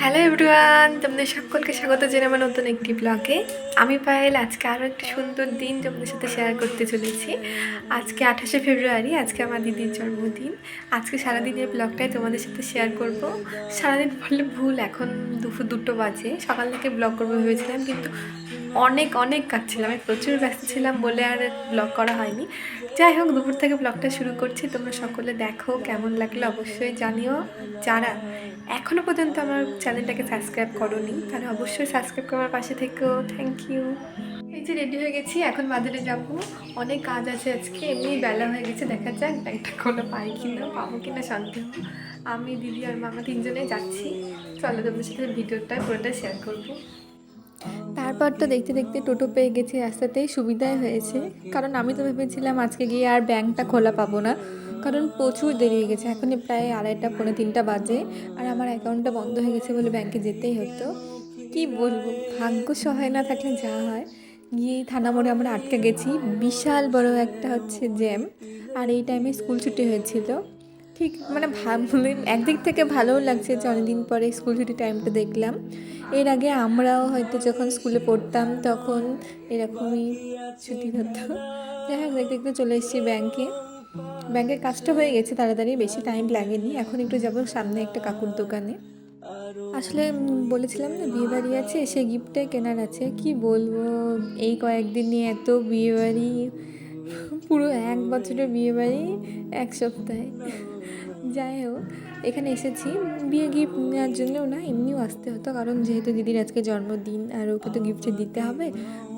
Hello everyone তোমাদের সকলকে স্বাগত আমার নতুন একটি ব্লগে আমি পায়েল, আজকে আরও একটি সুন্দর দিন তোমাদের সাথে শেয়ার করতে চলেছি। আজকে আঠাশে ফেব্রুয়ারি, আজকে আমার দিদির জন্মদিন। আজকে সারাদিনের ব্লগটাই তোমাদের সাথে শেয়ার করব। সারাদিন বললে ভুল, এখন দুপুর দুটো বাজে। সকাল থেকে ব্লগ করব ভেবেছিলাম, কিন্তু অনেক অনেক কাজ ছিল আমি প্রচুর ব্যস্ত ছিলাম বলে আর ব্লগ করা হয়নি। যাই হোক, দুপুর থেকে ব্লগটা শুরু করছি। তোমরা সকলে দেখো, কেমন লাগল অবশ্যই জানিও। যারা এখনও পর্যন্ত আমার চ্যানেলটাকে সাবস্ক্রাইব করোনি তাহলে অবশ্যই সাবস্ক্রাইব করার পাশে থেকেও থ্যাংক ইউ এই যে রেডি হয়ে গেছি, এখন বাজারে যাব। অনেক কাজ আছে আজকে, এমনি বেলা হয়ে গেছে, দেখা যাক ব্যাগটা কোনো পাই কিনা, পাবো কিনা সন্দেহ। আমি, দিদি আর মামা তিনজনে যাচ্ছি। চলো তোমাদের সাথে ভিডিওটা পুরোটা শেয়ার করব। তারপর তো দেখতে দেখতে টোটো পেয়ে গেছি রাস্তাতেই, সুবিধাই হয়েছে। কারণ আমি তো ভেবেছিলাম আজকে গিয়ে আর ব্যাংকটা খোলা পাবো না। কারণ প্রচুর দেরি হয়ে গেছে, এখনই প্রায় আড়াইটা, পৌনে তিনটা বাজে। আর আমার অ্যাকাউন্টটা বন্ধ হয়ে গেছে বলে ব্যাংকে যেতেই হতো। কি বলব, ভাগ্য সহায় না থাকলে যা হয়। গিয়ে থানা মোড়ে আমরা আটকে গেছি। বিশাল বড় একটা হচ্ছে জ্যাম। আর এই টাইমে স্কুল ছুটি হয়েছিল। ঠিক মানে ভাবলেন একদিক থেকে ভালোও লাগছে যে অনেকদিন পরে স্কুল ছুটি টাইমটা দেখলাম। এর আগে আমরাও হয়তো যখন স্কুলে পড়তাম তখন এরকমই ছুটি হতো। যাই হোক, দেখতে দেখতে চলে এসেছি ব্যাংকে ব্যাংকের কাজটা হয়ে গেছে, তাড়াতাড়ি বেশি টাইম লাগেনি। এখন একটু যাব সামনে একটা কাকুর দোকানে। আসলে বলেছিলাম না বিয়ে বাড়ি আছে, সে গিফটটাই কেনার আছে। কি বলব, এই কয়েকদিন নিয়ে এত বিয়ে বাড়ি পুরো এক বছরের বিয়ে বাড়ি এক সপ্তাহে। যাই হোক এখানে এসেছি। বিয়ে গিফট নেওয়ার জন্যও না, এমনিও আসতে হতো। কারণ যেহেতু দিদির আজকে জন্মদিন, আর ওকে তো গিফট দিতে হবে।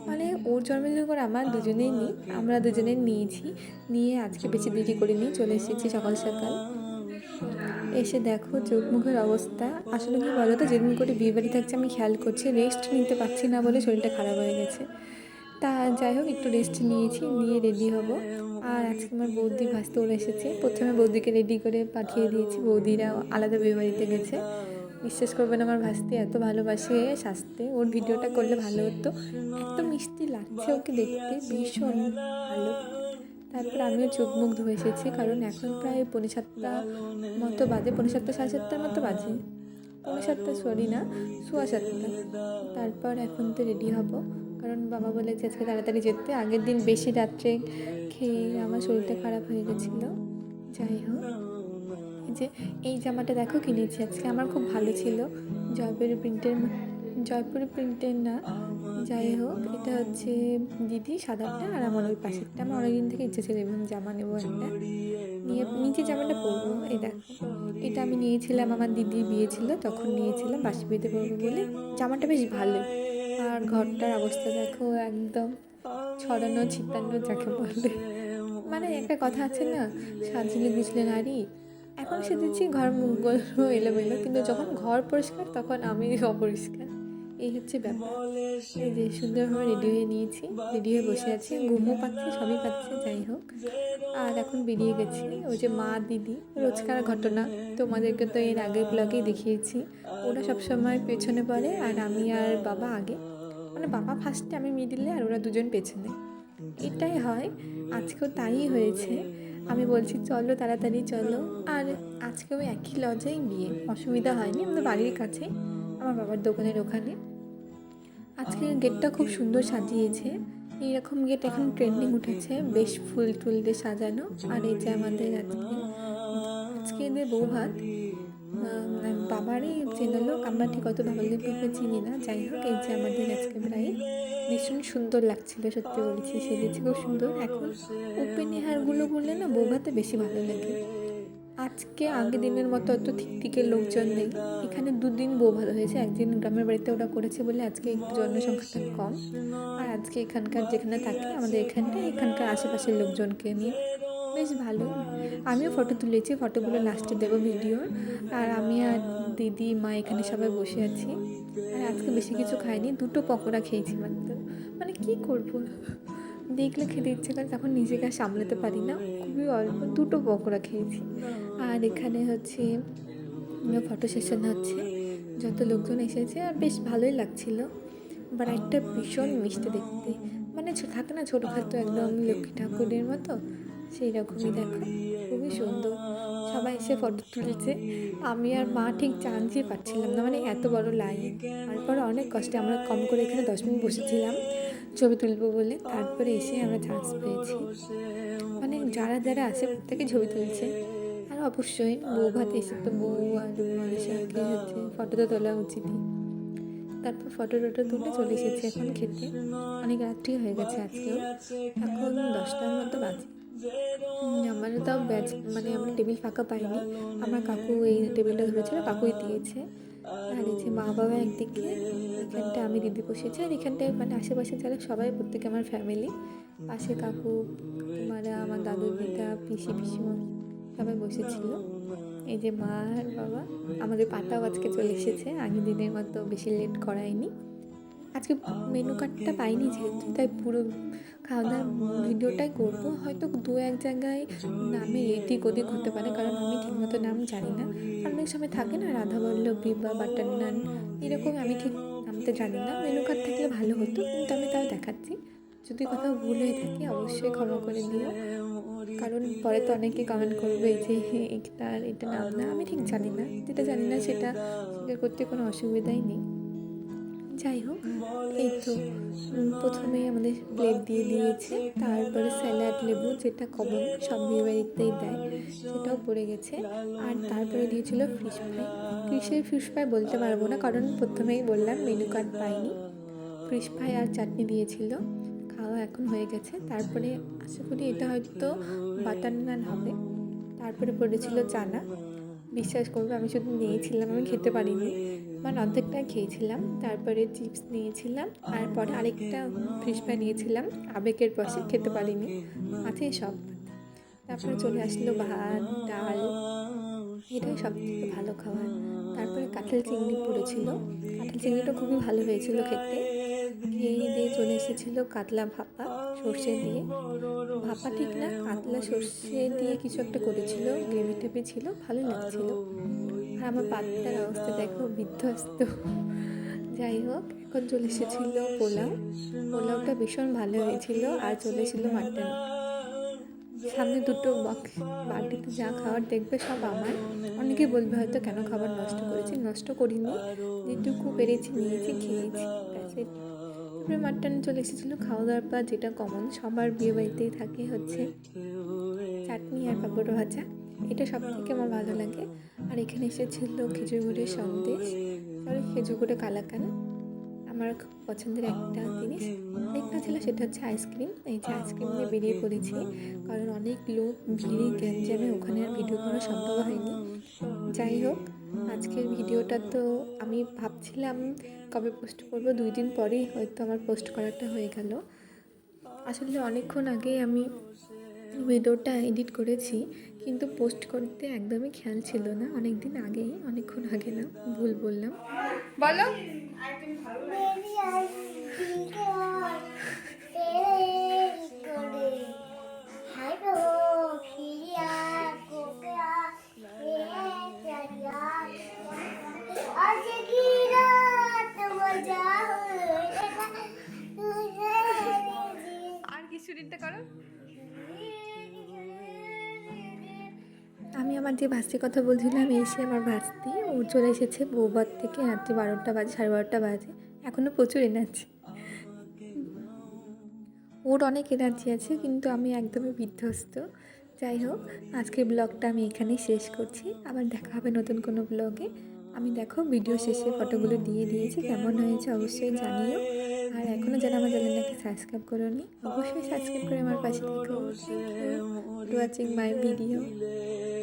মানে ওর জন্মদিন করে আমার দুজনেই নিই, আমরা দুজনেই নিয়েছি। নিয়ে আজকে বেশি দেরি করে নিয়ে চলে এসেছি সকাল সকাল। এসে দেখো চোখ মুখের অবস্থা। আসলে কি বলো তো যেদিন করে বিয়ে বাড়ি থাকছে আমি খেয়াল করছি রেস্ট নিতে পারছি না বলে শরীরটা খারাপ হয়ে গেছে। তা যাই হোক, একটু রেস্ট নিয়েছি, নিয়ে রেডি হব। আর আজকে আমার বৌদি ভাসতে ওরা এসেছে। প্রথমে বৌদিকে রেডি করে পাঠিয়ে দিয়েছি। বৌদিরা আলাদা বিয়ে বাড়িতে গেছে। বিশ্বাস করবেন আমার ভাসতে এত ভালোবাসে সাজতে। ওর ভিডিওটা করলে ভালো হতো। এত মিষ্টি লাগছে ওকে দেখতে, ভীষণ ভালো। তারপর আমিও চোখ মুখ ধুয়ে এসেছি, কারণ এখন প্রায় পৌনে সাতটা মতো বাজে। পৌনে সাতটা, সাড়ে সাতটার মতো বাজে। পৌনে সাতটা সরি না, সোয়া সাতটা। তারপর এখন তো রেডি হব। কারণ বাবা বলেছে আজকে তাড়াতাড়ি যেতে। আগের দিন বেশি রাত্রে খেয়ে আমার শরীরটা খারাপ হয়ে গেছিল। যাই হোক যে, এই জামাটা দেখো কিনেছি। আজকে আমার খুব ভালো ছিল। জয়পুরি প্রিন্টের জয়পুরি প্রিন্টের না। যাই হোক, এটা হচ্ছে দিদি সাদাটা আর আমার ওই পাশেরটা। আমার অনেকদিন থেকে ইচ্ছে ছিল এবং জামা নেব একটা। নিয়ে নিচে জামাটা পরবো, এই দেখো। এটা আমি নিয়েছিলাম, আমার দিদির বিয়ে ছিল, তখন নিয়েছিলাম, বাসি বিয়েতে পরবো বলে। জামাটা বেশ ভালো আর ঘরটার অবস্থা দেখো একদম ছড়ানো ছিটানো যাকে বলে। মানে একটা কথা আছে না সাজিলে গুছলে নারী। এখন সে সেজেছি ঘর মুখগুলো এলোমেলো, কিন্তু যখন ঘর পরিষ্কার, তখন আমি অপরিষ্কার। এই হচ্ছে ব্যাপার। এই যে সুন্দরভাবে রেডি হয়ে নিয়েছি, রেডি হয়ে বসে আছি, ঘুমও পাচ্ছি, সবই পাচ্ছি, যাই হোক। আর এখন বেরিয়ে গেছি, ওই যে মা, দিদি, রোজকার ঘটনা। তোমাদেরকে তো এর আগের ব্লগেই দেখিয়েছি। ওরা সবসময় পেছনে পড়ে, আর আমি আর বাবা আগে। মানে বাবা ফার্স্টে আমি মিডিলে আর ওরা দুজন পেছনে। এটাই হয় আজকেও তাই হয়েছে। আমি বলছি চলো তাড়াতাড়ি চলো। আর আজকেও একই লজেই বিয়ে অসুবিধা হয়নি। আমাদের বাড়ির কাছে আমার বাবার দোকানের ওখানে। আজকে গেটটা খুব সুন্দর সাজিয়েছে। এইরকম গেট এখন ট্রেন্ডিং উঠেছে বেশ ফুল টুল দিয়ে সাজানো। আর এই যে আমাদের আজকে আজকে এদের বউ ভাত আহ, বাবারই চেনা লোক, আমরা ঠিক অত ভালোভাবে চিনি না। যাই হোক, এই যে আমাদের আজকে প্রায় ভীষণ সুন্দর লাগছিল, সত্যি বলছি, সেজেছে খুব সুন্দর। এখন ওপেন হেয়ারগুলো করলে না বৌভাতে বেশি ভালো লাগে। আজকে আগের দিনের মতো অত ঠিকের লোকজন নেই। এখানে দুদিন বউ ভালো হয়েছে, একদিন গ্রামের বাড়িতে ওরা করেছে বলে আজকে জনসংখ্যাটা কম। আর আজকে এখানকার যেখানে থাকে, আমাদের এখানটা এখানকার আশেপাশের লোকজনকে নিয়ে। বেশ ভালো। আমিও ফটো তুলেছি ফটোগুলো লাস্টে দেবো ভিডিওর আর আমি আর দিদি, মা এখানে সবাই বসে আছি। আর আজকে বেশি কিছু খাইনি, দুটো পকোড়া খেয়েছি মাত্র। মানে কি করব? দেখলে খেতে ইচ্ছে করে, তখন নিজেকে আর সামলাতে পারি না। খুবই অল্প, দুটো পকোড়া খেয়েছি। আর এখানে হচ্ছে ফটো সেশন হচ্ছে। যত লোকজন এসেছে, আর বেশ ভালোই লাগছিল। একটা ভীষণ মিষ্টি দেখতে। মানে থাকে না ছোটোখাটো একদম লক্ষ্মী ঠাকুরের মতো? সেই রকমই দেখো। খুবই সুন্দর। সবাই এসে ফটো তুলছে। আমি আর মা ঠিক চান্সই পাচ্ছিলাম না মানে এত বড় লাইন তারপর অনেক কষ্টে আমরা কম করে এখানে দশ মিনিট বসেছিলাম ছবি তুলবো বলে। তারপরে এসে আমরা চান্স পেয়েছি। মানে যারা যারা আসে প্রত্যেকে ছবি তুলছে। আর অবশ্যই বউ ভাত এসে তো বউ আর হচ্ছে ফটো তো তোলা উচিতই তারপর ফটো টটো তুলে চলে এসেছি এখন খেতে। অনেক রাত্রি হয়ে গেছে আজকেও। এখন দশটার মতো বাজে। আমার তাও ব্যাচ মানে আমরা টেবিল ফাঁকা পাইনি। আমার কাকু এই টেবিলটা ধরেছিল, কাকুই দিয়েছে। আর এই যে মা বাবা একদিকে, এখানটা আমি দিদি বসেছি, আর এখানটায় মানে আশেপাশে যারা সবাই, প্রত্যেকে আমার ফ্যামিলি পাশে কাকু, মারা, আমার দাদু, দিদা, পিসি, পিসিমা সবাই বসেছিল। এই যে মা আর বাবা, আমাদের পাতাও আজকে চলে এসেছে, আগের দিনের মতো বেশি লেট করায়নি। আজকে মেনু কার্ডটা পাইনি যেহেতু, তাই পুরো খাওয়া দাওয়ার ভিডিওটাই করব। হয়তো দু এক জায়গায় নামে এদিক ওদিক হতে পারে, কারণ আমি ঠিকমতো নাম জানি না। অনেক সময় থাকে না রাধা বল্লভী বা বাটার নান এরকম আমি ঠিক নামতে জানি না। মেনু কার্ড থাকলে ভালো হতো, কিন্তু আমি তাও দেখাচ্ছি। যদি কোথাও ভুল হয়ে থাকে, অবশ্যই ক্ষমা করে দিও। কারণ পরে তো অনেকে কমেন্ট করবে যে হ্যাঁ এটার এটা নাম না। আমি ঠিক জানি না, যেটা জানি না সেটা করতে কোনো অসুবিধাই নেই। যাই হোক এই তো উম, প্রথমেই আমাদের প্লেট দিয়ে দিয়েছে তারপরে স্যালাড লেবু যেটা কমন সব বিয়ে বাড়িতেই দেয় সেটাও পড়ে গেছে। আর তারপরে দিয়েছিল ফিশ ফ্রাই ফিশের ফিশ ফ্রাই বলতে পারব না কারণ প্রথমেই বললাম মেনু কার্ড পাইনি। ফিশ ফ্রাই আর চাটনি দিয়েছিল খাওয়া এখন হয়ে গেছে। তারপরে আশা করি এটা হয়তো বাটার নান হবে। তারপরে পড়েছিল চানা। বিশ্বাস করবে আমি শুধু নিয়েছিলাম আমি খেতে পারিনি। মানে অর্ধেকটা খেয়েছিলাম, তারপরে চিপস নিয়েছিলাম আর পরে আরেকটা ফ্রাই নিয়েছিলাম, আবেগের বসে খেতে পারিনি আছে সব তারপরে চলে আসলো ভাত, ডাল, এটাই সব থেকে ভালো খাবার। তারপরে কাঁঠাল চিংড়ি পড়েছিল, কাঁঠাল চিংড়িটা খুবই ভালো হয়েছিল খেতে। খেয়ে দিয়ে চলে এসেছিল কাতলা ভাপা, সর্ষে দিয়ে। ভাপা ঠিক না, কাতলা সর্ষে দিয়ে কিছু একটা করেছিল, গ্রেভি টেপি ছিল ভালো লাগছিল। আর আমার পাত্তার অবস্থা দেখো বিধ্বস্ত। যাই হোক, এখন চলে এসেছিল পোলাও। পোলাওটা ভীষণ ভালো হয়েছিল আর চলে এসেছিল মাটন। সামনে দুটো বক্স বাটিতে যা খাবার দেখবে সব আমার। অনেকে বলবে হয়তো কেন খাবার নষ্ট করেছি? নষ্ট করিনি। যেটুকু পেরেছি, নিয়েছি, খেয়েছি। তারপরে মাটন চলে এসেছিল। খাওয়া দাওয়ার পর যেটা কমন সবার বিয়ে বাড়িতেই থাকে হচ্ছে। চাটনি আর পাঁপড় ভাজা। এটা সব থেকে আমার ভালো লাগে। আর এখানে এসেছিল খেজুর গুড়ের সন্দেশ। সরি খেজুর গুড়ে কালাকান। আমার খুব পছন্দের একটা জিনিস। আরেকটা ছিল সেটা হচ্ছে আইসক্রিম। এই যে আইসক্রিম নিয়ে বেরিয়ে পড়েছি। কারণ অনেক লোক ভিড়ে গ্যাঞ্জামে ওখানে আর ভিডিও করা সম্ভব হয়নি। যাই হোক, আজকের ভিডিওটা তো আমি ভাবছিলাম কবে পোস্ট করব। দুই দিন পরেই হয়তো আমার পোস্ট করাটা হয়ে গেল। আসলে অনেকক্ষণ আগেই আমি ভিডিওটা এডিট করেছি, কিন্তু পোস্ট করতে একদমই খেয়াল ছিল না। অনেক দিন আগেই, অনেকক্ষণ আগে না, ভুল বললাম। বলো। আর কিছু দিনটা করো। আমি আমার যে ভাস্তির কথা বলছিলাম এসে আমার ভাস্তি। ও চলে এসেছে বৌবাদ থেকে, রাত্রি বারোটা বাজে, সাড়ে বারোটা বাজে। এখনও প্রচুর এনার্জি ওর অনেক এনার্জি আছে, কিন্তু আমি একদমই বিধ্বস্ত। যাই হোক, আজকের ব্লগটা আমি এখানেই শেষ করছি। আবার দেখা হবে নতুন কোনো ব্লগে। আমি দেখো ভিডিও শেষে ফটোগুলো দিয়ে দিয়েছি। কেমন হয়েছে অবশ্যই জানিও। আর এখনও যারা আমার চ্যানেলটাকে সাবস্ক্রাইব করোনি, অবশ্যই সাবস্ক্রাইব করে আমার পাশে থ্যাংক ওয়াচিং মাই ভিডিও